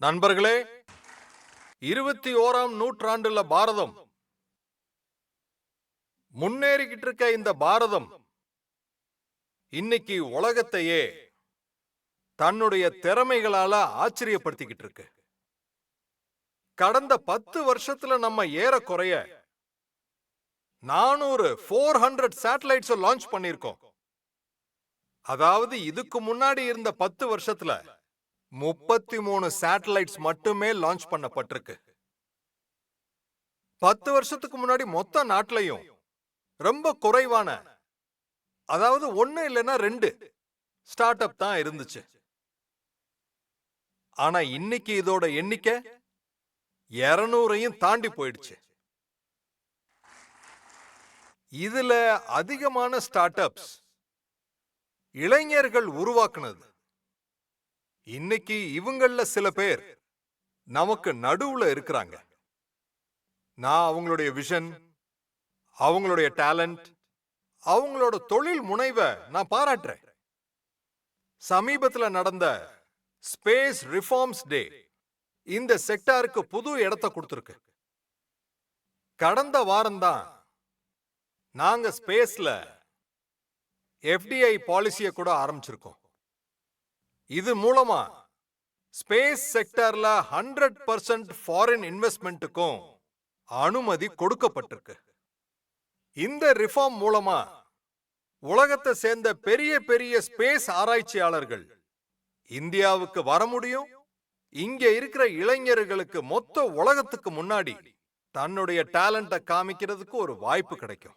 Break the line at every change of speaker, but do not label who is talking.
நண்பர்களே இருபத்தி ஓராம் நூற்றாண்டுல பாரதம். முன்னேறிக்கிட்டு இருக்க இந்த பாரதம் இன்னைக்கு உலகத்தையே தன்னுடைய திறமைகளால ஆச்சரியப்படுத்திக்கிட்டு இருக்கு கடந்த பத்து வருஷத்துல நம்ம ஏறக்குறைய நானூறு ஃபோர் ஹண்ட்ரட் சேட்டலைட்ஸ் லான்ச் பண்ணிருக்கோம் அதாவது இதுக்கு முன்னாடி இருந்த பத்து வருஷத்துல முப்பத்தி மூணு சேட்டலைட்ஸ் மட்டுமே லான்ச் பண்ணப்பட்டிருக்கு. பத்து வருஷத்துக்கு முன்னாடி மொத்த நாட்டிலையும் ரொம்ப குறைவான அதாவது ஒண்ணு இல்லைன்னா ரெண்டு ஸ்டார்ட் அப் தான் இருந்துச்சு. ஆனா இன்னைக்கு இதோட எண்ணிக்கை இருநூறையும் தாண்டி போயிடுச்சு. இதுல அதிகமான ஸ்டார்ட் அப்ஸ் இளைஞர்கள் உருவாக்குனது இன்னைக்கு இவங்கள சில பேர் நமக்கு நடுவுல இருக்கிறாங்க. நான் அவங்களுடைய விஷன் அவங்களுடைய டேலண்ட் அவங்களோட தொழில் முனைவை நான் பாராட்டுறேன். சமீபத்துல நடந்த ஸ்பேஸ் ரிஃபார்ம்ஸ் டே இந்த செக்டாருக்கு புது இடத்தை கொடுத்துருக்கு. கடந்த வாரம்தான் நாங்க ஸ்பேஸ்ல எஃப்டிஐ பாலிசியை கூட ஆரம்பிச்சிருக்கோம். இது மூலமா ஸ்பேஸ் செக்டர்ல ஹண்ட்ரட் பர்சன்ட் ஃபாரின் இன்வெஸ்ட்மெண்ட்டுக்கும் அனுமதி கொடுக்கப்பட்டிருக்கு. இந்த ரிஃபார்ம் மூலமா உலகத்தை சேர்ந்த பெரிய பெரிய ஸ்பேஸ் ஆராய்ச்சியாளர்கள் இந்தியாவுக்கு வர முடியும் இங்க இருக்கிற இளைஞர்களுக்கு மொத்த உலகத்துக்கு முன்னாடி தன்னுடைய டேலண்ட காமிக்கிறதுக்கு ஒரு வாய்ப்பு கிடைக்கும்.